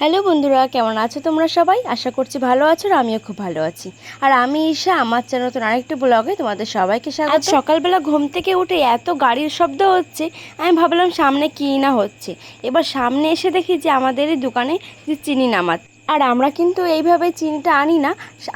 Hello বন্ধুরা, কেমন আছো তোমরা সবাই? আশা করছি ভালো আছো আর আমিও খুব ভালো আছি। আর আমি ঈশা, আমার চ্যানেল নতুন আরেকটি ব্লগে তোমাদের সবাইকে স্বাগত। সকালবেলা ঘুম থেকে উঠে এত গাড়ির শব্দ হচ্ছে, আমি ভাবলাম সামনে কী না হচ্ছে। এবার সামনে এসে দেখি যে আমাদের এই দোকানে যে চিনি নামাত আর আমরা কিন্তু এইভাবে চিনিটা আনি না।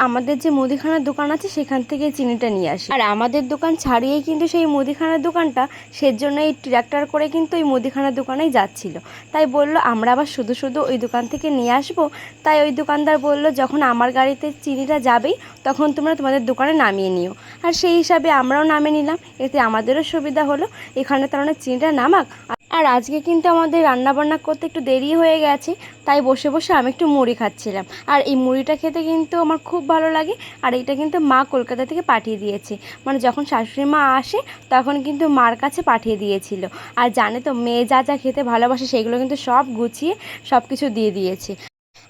আমাদের যে মুদিখানার দোকান আছে, সেখান থেকে চিনিটা নিয়ে আসি। আর আমাদের দোকান ছাড়িয়েই কিন্তু সেই মুদিখানার দোকানটা, সেজন্য এই ট্র্যাক্টর করে কিন্তু ওই মুদিখানার দোকানেই যাচ্ছিল। তাই বলল, আমরা আবার শুধু শুধু ওই দোকান থেকে নিয়ে আসব। তাই ওই দোকানদার বলল, যখন আমার গাড়িতে চিনিটা যাবেই, তখন তোমরা তোমাদের দোকানে নামিয়ে নিও। আর সেই হিসাবে আমরাও নামিয়ে নিলাম। এতে আমাদেরও সুবিধা হলো। এখানে তার অনেক চিনিটা নামাক। আর আজকে কিন্তু আমাদের রান্না বান্না করতে একটু দেরি হয়ে গেছে, তাই বসে বসে আমি একটু মুড়ি খাচ্ছিলাম। আর এই মুড়িটা খেতে কিন্তু আমার খুব ভালো লাগে, আর এটা কিন্তু মা কলকাতা থেকে পাঠিয়ে দিয়েছে। মানে যখন শাশুড়ি মা আসে, তখন কিন্তু মার কাছে পাঠিয়ে দিয়েছিল। আর জানে তো, মেয়ে যা যা খেতে ভালোবাসে, সেগুলো কিন্তু সব গুছিয়ে সব কিছু দিয়ে দিয়েছে।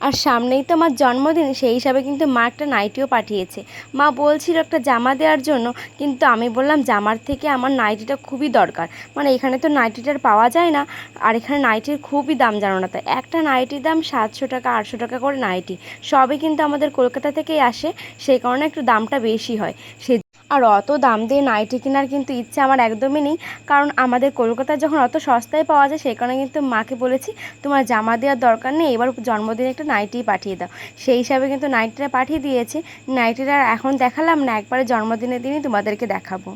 আর সামনেই তো আমার জন্মদিন, সেই হিসাবে কিন্তু মা একটা নাইটিও পাঠিয়েছে। মা বলছিল একটা জামা দেওয়ার জন্য, কিন্তু আমি বললাম জামার থেকে আমার নাইটিটা খুবই দরকার। মানে এখানে তো নাইটিটার পাওয়া যায় না, আর এখানে নাইটির খুবই দাম, জানো না তাই? একটা নাইটির দাম সাতশো টাকা, আটশো টাকা করে নাইটি সবই কিন্তু আমাদের কলকাতা থেকেই আসে, সেই কারণে একটু দামটা বেশি হয়। সে আর অত দাম দিয়ে নাইটি কেনার কিন্তু ইচ্ছে আমার একদমই নেই। কারণ আমাদের কলকাতায় যখন অত সস্তায় পাওয়া যায়, সেই কারণে কিন্তু মাকে বলেছি, তোমার জামা দেওয়ার দরকার নেই, এবার জন্মদিনে একটা নাইটি পাঠিয়ে দাও। সেই হিসাবে কিন্তু নাইটিটা পাঠিয়ে দিয়েছে। নাইটিটা এখন দেখালাম না, একবারে জন্মদিনের দিনই তোমাদেরকে দেখাবো।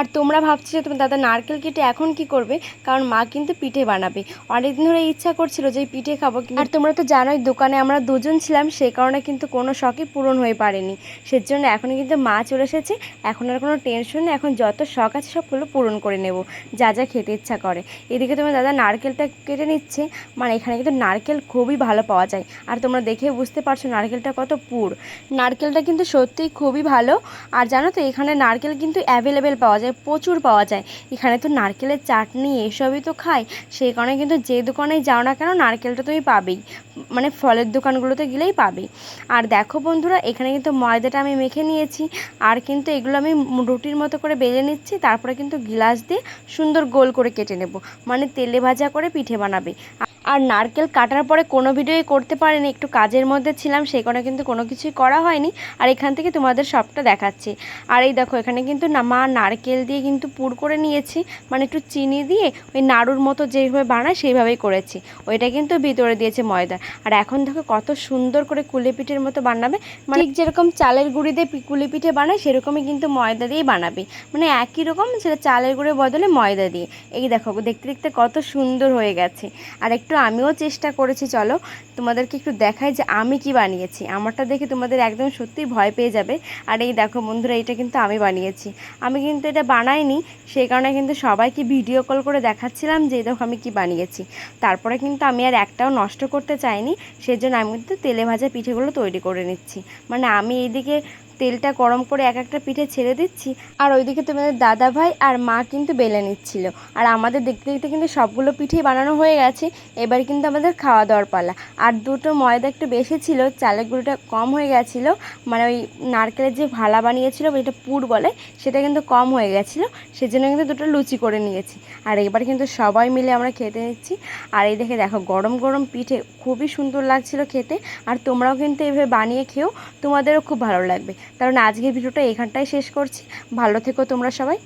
আর তোমরা ভাবছ যে তুমি দাদা নারকেল কেটে এখন কি করবে? কারণ মা কিন্তু পিঠে বানাবে। অনেকদিন ধরে ইচ্ছা করছিল যে পিঠে খাব আর তোমরা তো জানোই দোকানে আমরা দুজন ছিলাম সেই কারণে কিন্তু কোনো শখই পূরণ হয়ে পারেনি। সেজন্য এখন কিন্তু মা চলে এসেছে। এখন আর কোনো টেনশন নেই। এখন যত শখ আছে সবগুলো পূরণ করে নেব। যা যা খেতে ইচ্ছা করে। এদিকে তোমার দাদা নারকেলটা কেটে নিচ্ছে। মানে এখানে কিন্তু নারকেল খুবই ভালো পাওয়া যায়। আর তোমরা দেখে বুঝতে পারছ নারকেলটা কত পুর। নারকেলটা কিন্তু সত্যিই খুবই ভালো। আর জানো তো এখানে নারকেল কিন্তু অ্যাভেলেবেল পাওয়া যায়। প্রচুর পাওয়া যায়। এখানে তো নারকেলের চাটনি এসবই তো খায়। সেই কারণে কিন্তু যে দোকানেই যাও না কেন নারকেলটা তুমি পাবেই। মানে ফলের দোকানগুলোতে গেলেই পাবে। আর দেখো বন্ধুরা, এখানে কিন্তু ময়দাটা আমি মেখে নিয়েছি। আর কিন্তু এগুলো আমি রুটির মতো করে বেলে নিচ্ছি। তারপরে কিন্তু গিলাস দিয়ে সুন্দর গোল করে কেটে নেব। মানে তেলে ভাজা করে পিঠে বানাবে। আর নারকেল কাটার পরে কোনো ভিডিওই করতে পারিনি, একটু কাজের মধ্যে ছিলাম, সেই কারণে কিন্তু কোনো কিছুই করা হয়নি, আর এখান থেকে তোমাদের সবটা দেখাচ্ছি। আর এই দেখো, এখানে কিন্তু না, মা নারকেল দিয়ে কিন্তু পুর করে নিয়েছি মানে একটু চিনি দিয়ে ওই নাড়ুর মতো যেভাবে বানায় সেইভাবেই করেছি, ওইটা কিন্তু ভিতরে দিয়েছে ময়দা। আর এখন দেখো কত সুন্দর করে কুলিপিঠের মতো বানাবে মানে ঠিক যেরকম চালের গুঁড়ি দিয়ে কুলিপিঠে বানায়, সেরকমই কিন্তু ময়দা দিয়েই বানাবে। মানে একই রকম, সেটা চালের গুঁড়ির বদলে ময়দা দিয়ে। এই দেখো, দেখতে দেখতে কত সুন্দর হয়ে গেছে। আর একটু আমিও চেষ্টা করেছি, চলো। তোমাদেরকে একটু দেখাই যে আমি কি বানিয়েছি। আমারটা দেখে তোমাদের একদম সত্যিই ভয় পেয়ে যাবে। আর এই দেখো বন্ধুরা এটা কিন্তু আমি বানিয়েছি। আমি কিন্তু এটা বানাইনি, সেই কারণে কিন্তু সবাইকে ভিডিও কল করে দেখাচ্ছিলাম যে, দেখো আমি কি বানিয়েছি। তারপরে কিন্তু আমি আর একটাও নষ্ট করতে চাইনি, সেজন্য আমি কিন্তু তেলে ভাজা পিঠেগুলো তৈরি করে নিচ্ছি। মানে আমি এইদিকে তেলটা গরম করে এক একটা পিঠে ছেড়ে দিচ্ছি। আর ওইদিকে তোমাদের দাদা ভাই আর মা কিন্তু বেলে নিচ্ছিল। আর আমাদের দেখতে দেখতে কিন্তু সবগুলো পিঠেই বানানো হয়ে গেছে। এবার কিন্তু আমাদের খাওয়া দাওয়ার পালা। আর দুটো ময়দা একটু বেশি ছিল, চালের গুঁড়োটা কম হয়ে গেছিল। মানে ওই নারকেলের যে ভালা বানিয়েছিল ওইটা পুর বলে, সেটা কিন্তু কম হয়ে গেছিল। সেজন্য কিন্তু দুটো লুচি করে নিয়েছি। আর এবার কিন্তু সবাই মিলে আমরা খেতে নিচ্ছি। আর এই দেখে দেখো, গরম গরম পিঠে খুবই সুন্দর লাগছিল খেতে। আর তোমরাও কিন্তু এইভাবে বানিয়ে খেও। তোমাদেরও খুব ভালো লাগবে। কারণ আজকের ভিডিওটা এখানটাই শেষ করছি। ভালো থেকো তোমরা সবাই।